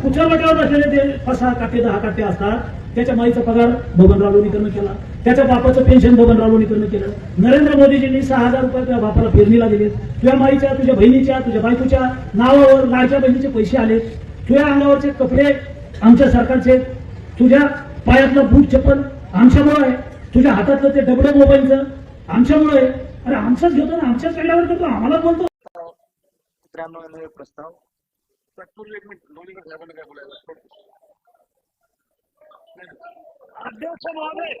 कुठल्या वाट्यावर असलेले ते पाच सहा काटे दहा काटे असतात त्याच्या माईचा पगार बबनराव लोणीकरनं केला. त्याच्या बापाचं पेन्शन बबनराव लोणीकरनं केलं. नरेंद्र मोदीजींनी सहा हजार रुपये तुझ्या बापाला पेरणीला दिले तुझ्या माईच्या तुझ्या बहिणीच्या तुझ्या बायकोच्या नावावर लाडक्या बहिणीचे पैसे आले तुझ्या अंगावरचे कपडे आमच्या सरकारचे तुझ्या पायातलं बूट चप्पल आमच्यामुळे आहे. तुझ्या हातातलं ते डबडं मोबाईलचं आमच्यामुळे आहे. अरे आमचाच घेतो ना आमच्याच वेळेवर करतो आम्हाला बोलतो. प्रस्ताव. तत्पूर्वी एक मिनिट लोणीकर साहेबांना काय बोलायचं अध्यक्ष महोदय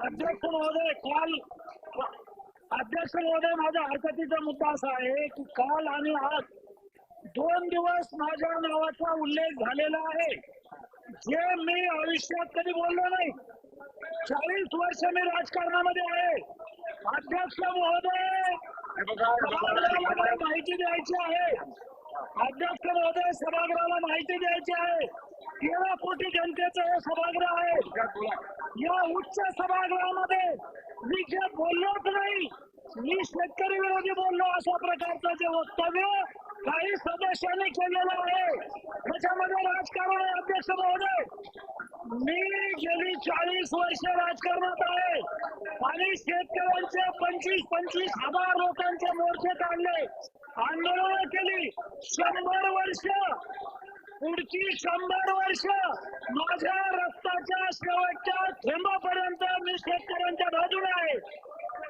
अध्यक्ष महोदय काल अध्यक्ष महोदय माझ्या हरकतीचा मुद्दा असा आहे की काल आणि आज दोन दिवस माझ्या नावाचा उल्लेख झालेला आहे जे मी आयुष्यात कधी बोललो नाही चाळीस वर्ष मी राजकारणामध्ये आहे अध्यक्ष महोदय माहिती द्यायची आहे अध्यक्ष महोदय सभागृहाला माहिती द्यायची आहे. तेरा कोटी जनतेचं हे सभागृह आहे. या उच्च सभागृहामध्ये मी जे बोललोच नाही मी शेतकरी विरोधी बोललो अशा प्रकारचं जे वक्तव्य काही सदस्यांनी केलेलं आहे. त्याच्यामध्ये राजकारण आहे अध्यक्ष महोदय. मी गेली चाळीस वर्ष राजकारणात आहे. आणि शेतकऱ्यांचे पंचवीस पंचवीस हजार लोकांचे मोर्चे काढले. आंदोलन केली. शंभर वर्ष. पुढची शंभर वर्ष माझ्या रक्ताच्या शेवटच्या थेंबापर्यंत मी शेतकऱ्यांच्या बाजूने आहे.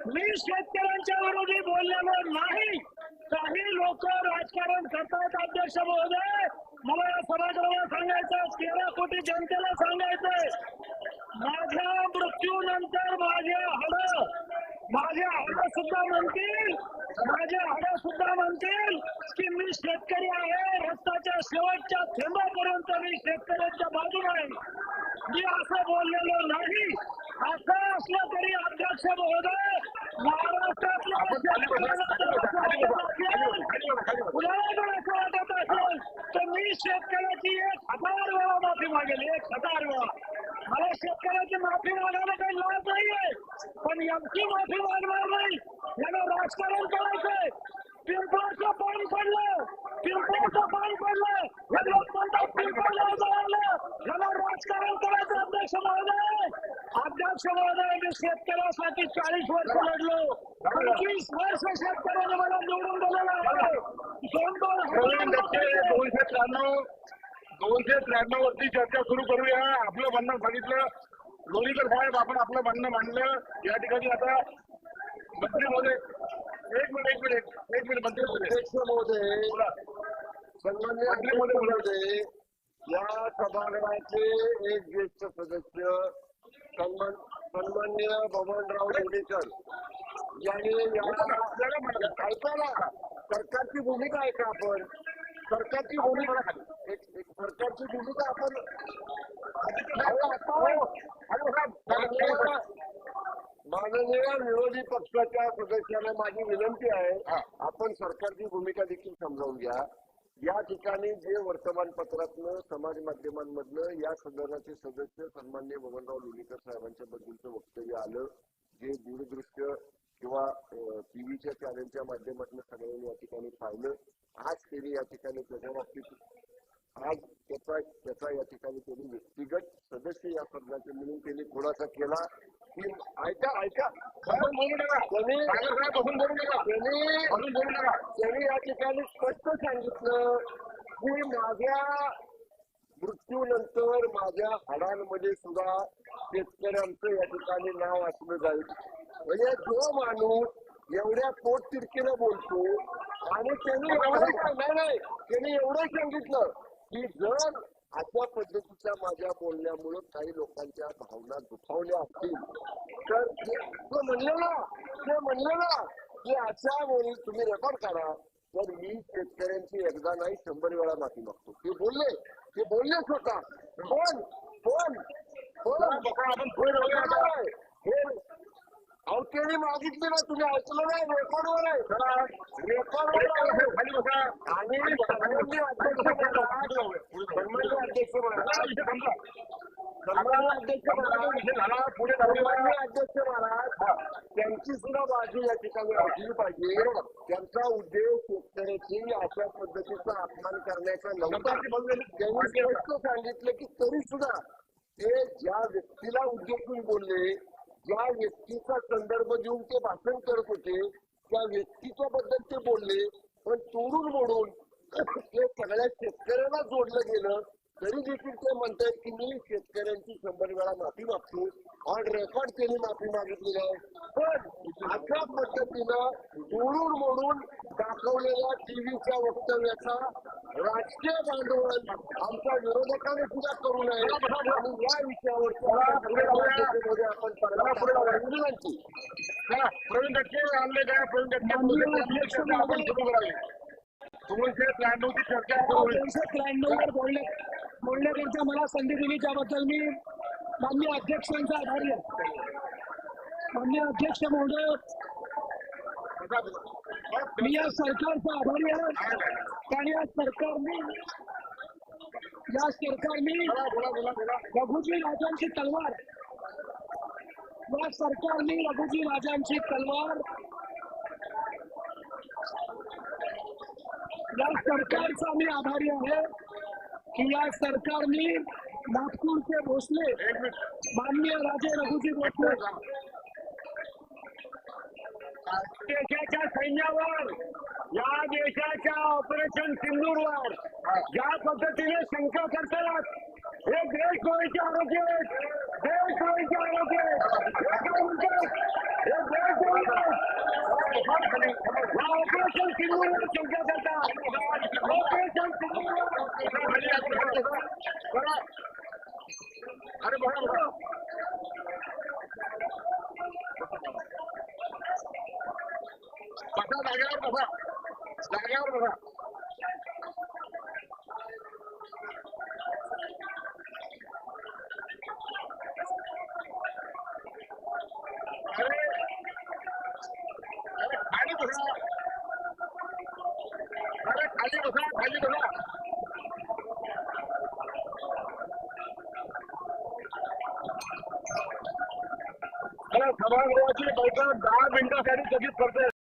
मी शेतकऱ्यांच्या विरोधी बोललेलो नाही. काही लोक राजकारण करतात अध्यक्ष महोदय. मला या सभागृहाला सांगायचं तेरा कोटी जनतेला सांगायचंय. माझ्या मृत्यूनंतर माझ्या हड माझ्या सुद्धा म्हणतील. माझे आड्या सुद्धा म्हणतील की मी शेतकरी आहे. रस्त्याच्या शेवटच्या थेंबापर्यंत मी शेतकऱ्यांच्या बाजूला आहे. मी असं बोललेलो नाही. असं असलं तरी अध्यक्ष महोदय महाराष्ट्रातल्या कुणाला असं वाटत असेल तर मी शेतकऱ्याची एक हजार वेळा माफी मागेल एक हजार वेळा. मला शेतकऱ्याची माफी मागायला काही लाज नाहीये. पण यांची माफी मागणार नाही. याला राजकारण करायचंय. पिंपळाचं पाणी पडलं. पिंपळाचं पाणी पडलं. लोक म्हणतात पिंपळाला याला राजकारण करायचं अध्यक्ष महोदय. अध्यक्ष महोदय मी शेतकऱ्यासाठी चाळीस वर्ष लढलो. पंचवीस वर्ष शेतकऱ्याने मला निवडून दिलेलं आहे. दोन दोन हजार दोनशे त्र्याण्णव दोनशे त्र्याण्णव वरती चर्चा सुरू करूया. आपलं म्हणणं सांगितलं. लोणीकर साहेब आपण आपलं म्हणणं मांडलं. या ठिकाणी आता मंत्री महोदय एक मिनिट एक मिनिट एक मिनिट मंत्री महोदय. सन्मान्य अध्यक्ष महोदय या सभागृहाचे एक ज्येष्ठ सदस्य सन्मान सन्मान्य बबनराव लोणीकर यांनी ऐका ना सरकारची भूमिका आहे का आपण. सरकारची भूमिका भूमिका आपण माननीय विरोधी पक्षाच्या सदस्यांना माझी विनंती आहे आपण सरकारची भूमिका देखील समजावून घ्या. या ठिकाणी जे वर्तमानपत्रातनं समाज माध्यमांमधनं या सदनाचे सदस्य सन्मान्य बबनराव लोणीकर साहेबांच्या बद्दलचं वक्तव्य आलं जे दूरदृश्य किंवा टीव्हीच्या चॅनलच्या माध्यमातून सगळ्यांनी या ठिकाणी पाहिलं. आज त्यांनी या ठिकाणी त्याच्या बाबतीत आज त्याचा या ठिकाणी त्यांनी व्यक्तिगत सदस्य या सदनाचे म्हणून त्यांनी खुलासा केला. की ऐका ऐका. बोलू नका. बसून बोलू बोलू या ठिकाणी स्पष्ट सांगितलं की माझ्या मृत्यूनंतर माझ्या हाडांमध्ये सुद्धा शेतकऱ्यांचं या ठिकाणी नाव असलं जाईल. म्हणजे जो माणूस एवढ्या पोट तिरकीनं बोलतो आणि त्यांनी एवढं नाही नाही. त्यांनी एवढं सांगितलं की जर अशा पद्धतीच्या माझ्या बोलण्यामुळं काही लोकांच्या भावना दुखावल्या असतील. तर ते म्हणलं ना ते म्हणलं ना की अशा वेळी तुम्ही रेकॉर्ड करा. तर मी शेतकऱ्यांची एकदा नाही शंभर वेळा माफी मागतो. ते बोलले ते बोलले स्वतः. पण पण पण आपण. हे अहो त्यांनी मागितले ना तुम्ही ऐकलं नाही रेकॉर्डवर आहे. रेकॉर्डवर आहे. खाली बसा. आणि अध्यक्ष महाराज अध्यक्ष महाराज पुढे महाराज त्यांची सुद्धा बाजू या ठिकाणी ऐकली पाहिजे. त्यांचा उद्देश शेतकरी शेतकऱ्याची अशा पद्धतीचा अपमान करण्याचा नव्हता. त्यांनी स्पष्ट सांगितलं की तरी सुद्धा ते ज्या व्यक्तीला उद्योगून बोलले ज्या व्यक्तीचा संदर्भ देऊन ते भाषण करत होते त्या व्यक्तीच्या बद्दल ते बोलले पण तोडून मोडून ते सगळ्या शेतकऱ्याला जोडलं गेलं तरी देखील ते म्हणतात की मी शेतकऱ्यांची शंभर वेळा माफी मागतो ऑन रेकॉर्ड त्यांनी माफी मागितली आहे. पण अशा पद्धतीनं तोडून मोडून दाखवलेल्या टीव्हीच्या वक्तव्याचा राजकीय भांडवल आमच्या विरोधकाने सुद्धा करू नये. आणि या विषयावर आपण परवा विनंती. चला प्रवीण दटके आणले काय प्रवीण दटके चर्चा आपण सुरू करावी दोनशे त्र्याण्णवची चर्चा सुरू होईल दोनशे त्र्याण्णव वर बोलण्या बोलण्याकरता मला संधी दिली त्याबद्दल मी मान्य अध्यक्षांचा आभारी आहे. मान्य अध्यक्ष महोदय मी या सरकारचा आभारी आहे. कारण या सरकारने या सरकारने रघुजी राजांची तलवार या सरकारने रघुजी राजांची तलवार या सरकारचा मी आभारी आहे की या सरकारने नागपूरचे भोसले माननीय राजे रघुजी भोसले देशाच्या सैन्यावर या देशाच्या ऑपरेशन सिंदूरवर ज्या पद्धतीने शंका करतात हे देशद्रोहीचे आरोग्य आहेत देशद्रोहीचे आरोग्य आहेत. हे काय ऑपरेशन सिंदूरवर शंका करतात ऑपरेशन सिंदूरवर बरं अरे बघा बघा बसा जागेवर बसा जागेवर अरे खाली बसा खाली बसा खाली सभागृहाची बैठक दहा मिनिटासाठी स्थगित करते